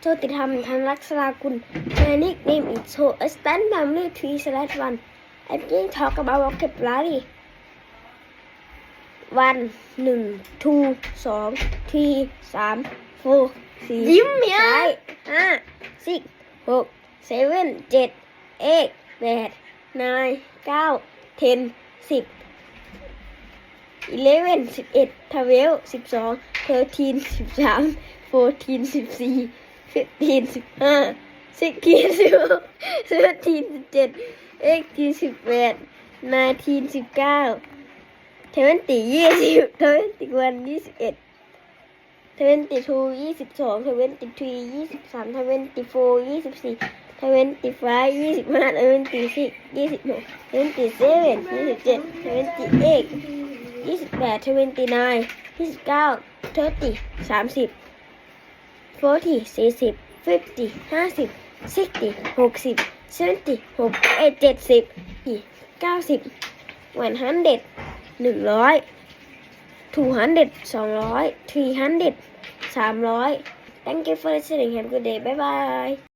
โชติธรรมทันรักษรากุล My nickname is So a stand family three slash one I'm going to talk about vocabulary one หนึ่ง two สอง three สาม four สี่ยิ้มเนี่ยห้า six หก seven เจ็ด eight แปด nine เก้า ten สิบ eleven สิบเอ็ด twelve สิบสอง thirteen สิบสาม fourteen สิบสี่ สิบสี่สิบห้าสิบทีนสิบหกสิบทีนสิบเจ็ดเอ็กทีสิบแปดนาทีสิบเก้าเทเวนตียี่สิบเทเวนตีวันยี่สิบเอ็ดเทเวนตีทูยี่สิบสองเทเวนตีทรียี่สิบสามเทเวนตีโฟยี่สิบสี่เทเวนตีไฟยี่สิบห้าเทเวนตีสิบยี่สิบหกเทเวนตีเซเว่นยี่สิบเจ็ดเทเวนตีเอ็กซ์ยี่สิบแปดเทเวนตีนายยี่สิบเก้าเทเวนตีสามสิบ forty สี่สิบ fifty ห้าสิบ sixty หกสิบ seventy หกเอ็ดเจ็ดสิบอีเก้าสิบ one hundred หนึ่งร้อย two hundred สองร้อย three hundred สามร้อย thank you for listening have a good day bye bye